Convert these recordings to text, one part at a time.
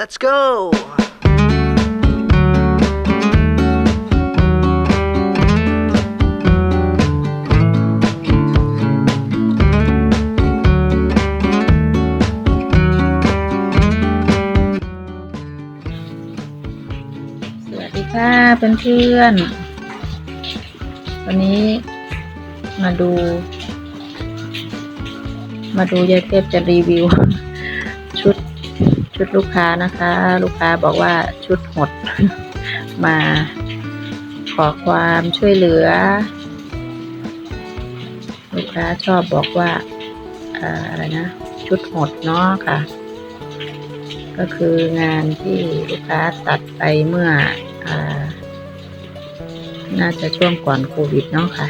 Let's go! สวัสดีค่ะเพื่อนๆ วันนี้มาดู มาดูยายเทพจะรีวิว ชุดลูกค้านะคะ ลูกค้าบอกว่าชุดหด มาขอความช่วยเหลือ ลูกค้าชอบบอกว่าอะไรนะ ชุดหดเนาะค่ะ ก็คืองานที่ลูกค้าตัดไปเมื่ออน่าจะช่วงก่อนโควิดเนาะค่ะ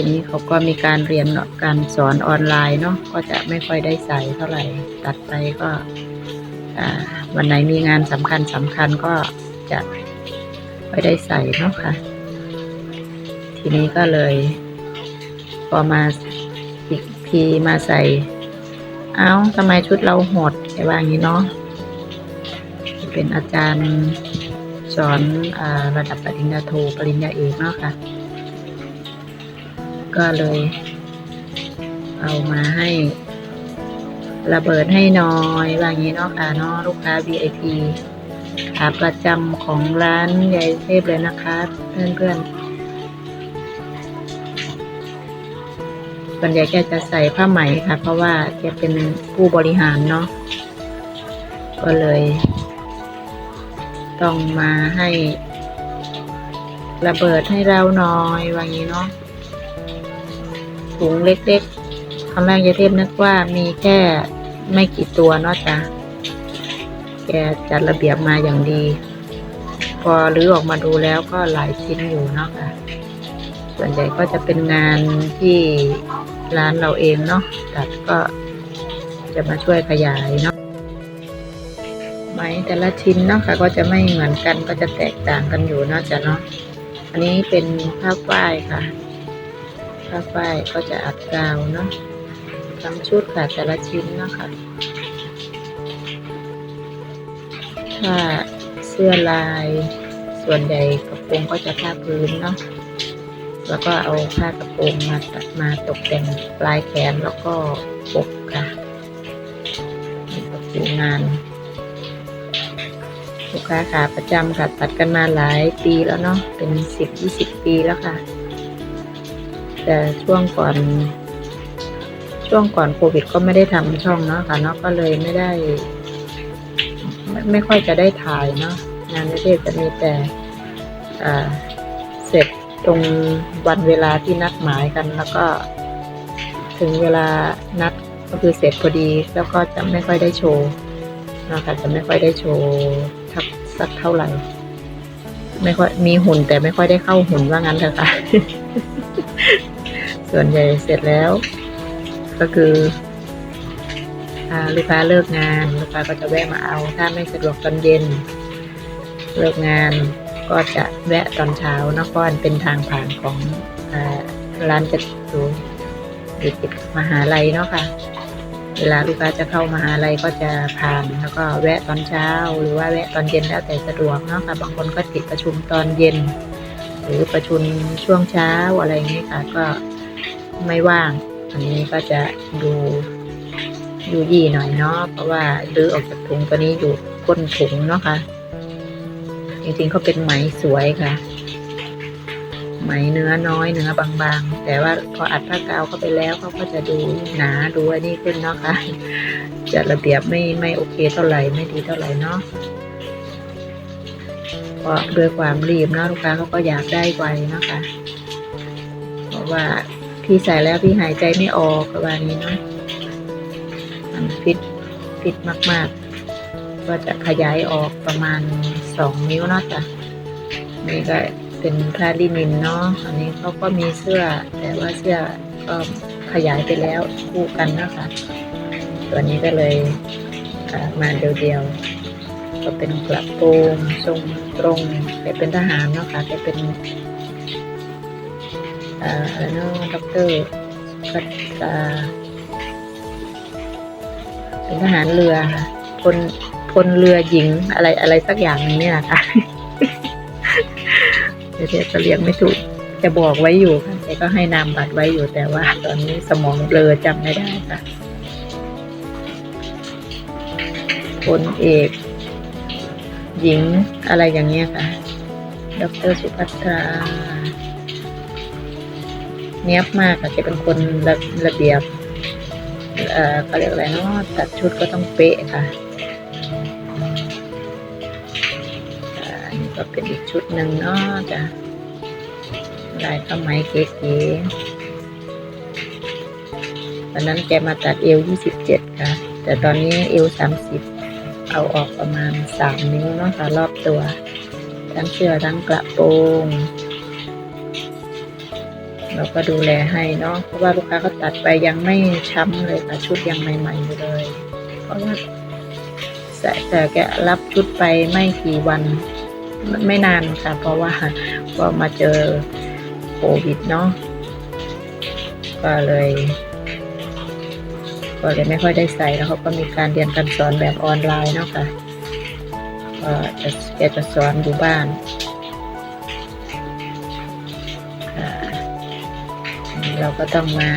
ทีนี้เขาก็มีการเรียนการสอนออนไลน์เนาะก็จะไม่ค่อยได้ใส่เท่าไหร่ตัดไปก็วันไหนมีงานสำคัญสำคัญก็จะไม่ได้ใส่เนาะค่ะ ทีนี้ก็เลยพอมาอีกทีมาใส่ เอ้าทำไมชุดเราหดแต่ว่าอย่างนี้เนาะเป็นอาจารย์สอนอระดับปริญญาโทปริญญาเอกเนาะค่ะ ก็เลย เอามาให้ระเบิดให้น้อยว่าอย่างนี้เนาะค่ะเนาะลูกค้า VIP ขาประจำของร้านยายเทพเลยนะคะ เพื่อนๆส่วนใหญ่แกจะใส่ผ้าไหมค่ะ เพราะว่าแกเป็นผู้บริหารเนาะก็เลย ต้องมาให้ระเบิดให้เราหน่อยว่างี้เนาะ ถุงเล็กๆคำแรกยายเทพนึกว่ามีแค่ไม่กี่ตัวเนาะจ้ะแกจัดระเบียบมาอย่างดี พอรื้อออกมาดูแล้วก็หลายชิ้นอยู่เนาะค่ะ ส่วนใหญ่ก็จะเป็นงานที่ร้านเราเองเนาะตัดก็จะมาช่วยขยายเนาะไหมแต่ละชิ้นเนาะค่ะ ก็จะไม่เหมือนกันก็จะแตกต่างกันอยู่เนาะจ้ะเนาะอันนี้เป็นผ้าฝ้ายค่ะ ผ้าฝ้ายก็จะอัดกาวเนาะทั้งชุดค่ะแต่ละชิ้นนะคะถ้าเสื้อลาย ส่วนใหญ่กระโปรงก็จะผ้าพื้นเนาะแล้วก็เอาผ้ากระโปรงมาตัดมาตกแต่งปลายแขนแล้วก็ปกค่ะนี่ก็คืองานลูกค้าขาประจำค่ะตัดกันมาหลายปีแล้วเนาะเป็นสิบยี่สิบปีแล้วค่ะ แต่ช่วงก่อน ช่วงก่อนโควิดก็ไม่ได้ทำช่องเนาะค่ะเนาะก็เลยไม่ได้ไม่ไม่ค่อยจะได้ถ่ายเนาะงานประเทศจะมีแต่อ่าเสร็จตรงวันเวลาที่นัดหมายกัน แล้วก็ถึงเวลานัดก็คือเสร็จพอดีแล้วก็จะไม่ค่อยได้โชว์นะคะจะไม่ค่อยได้โชว์ทักสักเท่าไหร่ ไม่ค่อยมีหุ่นแต่ไม่ค่อยได้เข้าหุ่นว่างั้นเถอะค่ะ ส่วนใหญ่เสร็จแล้ว ก็คือลูกค้าเลิกงานลูกค้าก็จะแวะมาเอา ถ้าไม่สะดวกตอนเย็น เลิกงานก็จะแวะตอนเช้านะเพราะมันเป็นทางผ่านของอร้านจะอยู่อยู่ติดมหาลัยเนาะค่ะ เวลาลูกค้าจะเข้ามหาลัยก็จะผ่านแล้วก็แวะตอนเช้า หรือว่าแวะตอนเย็นแล้วแต่สะดวกเนาะค่ะบางคนก็ติดประชุมตอนเย็น หรือประชุมช่วงเช้าอะไรอย่างนี้ค่ะก็ ไม่ว่าง อันนี้ก็จะดูดูยี่หน่อยเนาะเพราะว่ารื้อออกจากถุงตัวนี้อยู่ก้นถุงเนาะค่ะจริงๆเขาเป็นไหมสวยค่ะ ไหมเนื้อน้อยเนื้อบางๆ แต่ว่าพออัดผ้ากาวเข้าไปแล้วเขาก็จะดูหนาดูอันนี้ขึ้นเนาะค่ะจะระเบียบไม่ไม่โอเคเท่าไหร่ไม่ดีเท่าไหร่เนาะเพราะด้วยความรีบเนาะลูกค้าเขาก็อยากได้ไวเนาะค่ะเพราะว่า พี่ใส่แล้วพี่หายใจไม่ออกประมาณนี้เนาะมันฟิตฟิตมาก ๆ ก็จะขยายออกประมาณสองนิ้วเนาะจ้ะนี่ก็เป็นผ้าลินินเนาะอันนี้เขาก็มีเสื้อ แต่ว่าเสื้อก็ขยายไปแล้วคู่กันนะคะตัวนี้ก็เลยมาเดียวๆก็เป็นกระโปรงทรงตรงแต่เป็นทหารเนาะค่ะแต่เป็น อ่าอะไรเนาะด็อกเตอร์กัตตาเป็นทหารเรือค่ะพลพลเรือหญิงอะไรอะไรสักอย่างนึงเนี่ยค่ะเดี๋ยวจะเรียกไม่ถูกจะบอกไว้อยู่ค่ะแต่ก็ให้นามบัตรไว้อยู่แต่ว่า ตอนนี้สมองเบลอจำไม่ได้ค่ะพลเอก หญิงอะไรอย่างเงี้ยค่ะ ดรสุภัทรา เนี้ยบมากค่ะแกเป็นคนระระเบียบ เอ่อเขาเรียกอะไรเนาะตัดชุดก็ต้องเป๊ะค่ะอันนี้ก็เป็นอีกชุดหนึ่งเนาะจ้ะลายผ้าไหมเก๋ๆตอนนั้นแกมาตัดเอว27ค่ะ แต่ตอนนี้เอว30เอาออกประมาณ3นิ้วเนาะค่ะรอบตัว ทั้งเสื้อทั้งกระโปรง เราก็ดูแลให้เนาะเพราะว่าลูกค้าเขาตัดไปยังไม่ช้ำเลยค่ะชุดยังใหม่ๆอยู่เลย เพราะว่าแต่แต่แกรับชุดไปไม่กี่วันไม่ไม่นานค่ะ เพราะว่าก็มาเจอโควิดเนาะก็เลยก็เลยไม่ค่อยได้ใส่แล้วเขาก็มีการเรียนการสอนแบบออนไลน์เนาะค่ะก็จะแกจะสอนอยู่บ้าน เราก็ต้องมา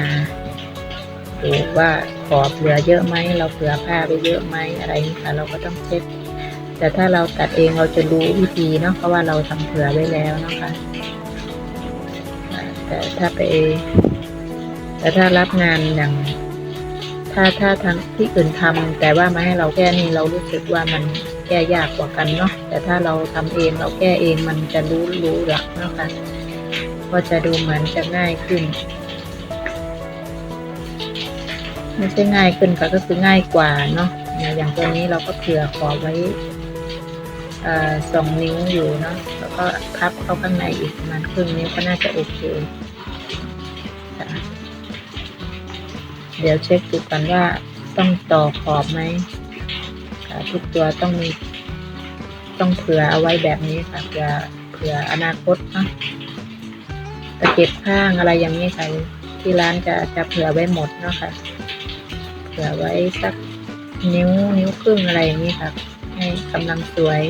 ดูว่าขอบเหลือเยอะไหมเราเผื่อผ้าไปเยอะไหมอะไรนี่ค่ะเราก็ต้องเช็คแต่ถ้าเราตัดเองเราจะรู้วิธีเนาะเพราะว่าเราทำเผื่อไว้แล้วเนาะค่ะแต่ถ้าไปแต่ถ้ารับงานอย่างถ้าถ้าทางที่อื่นทำแต่ว่ามาให้เราแก้นี่เรารู้สึกว่ามันแก้ยากกว่ากันเนาะแต่ถ้าเราทำเองเราแก้เองมันจะรู้รู้หลักเนาะคะก็จะดูเหมือนจะง่ายขึ้น ไม่ใช่ง่ายขึ้นก็คือง่ายกว่าเนาะอย่างตัวนี้เราก็เผื่อขอไว้สองนิ้วอยู่เนาะแล้วก็พับเข้าข้างในอีกประมาณครึ่งนิ้วก็น่าจะโอเคค่ะเดี๋ยวเช็คดูกันว่าต้องต่อขอบไหมทุกตัวต้องมีต้องเผื่อเอาไว้แบบนี้ค่ะเผื่อเผื่ออนาคตเนาะตะเก็บข้างอะไรอย่างนี้ค่ะที่ร้านจะจะเผื่อไว้หมดเนาะค่ะ เผื่อไว้สักนิ้วนิ้วครึ่งอะไรอย่างนี้ค่ะ ให้กำลังสวย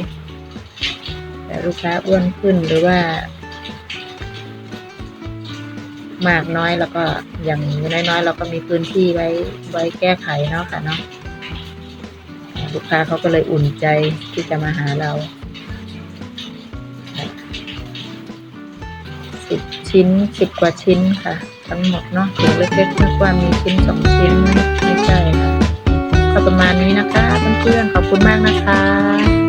แต่ลูกค้าอ้วนขึ้นหรือว่า มากน้อยแล้วก็อย่างน้อยๆ เราก็มีพื้นที่ไว้ไว้แก้ไขเนาะค่ะเนาะลูกค้าเขาก็เลยอุ่นใจที่จะมาหาเราสิบชิ้นสิบกว่าชิ้นค่ะ ทั้งหมดเนาะถุงเล็กๆนึกว่ามีชิ้นสองชิ้นไม่ใช่ค่ะก็ประมาณนี้นะคะเพื่อนๆขอบคุณมากนะคะ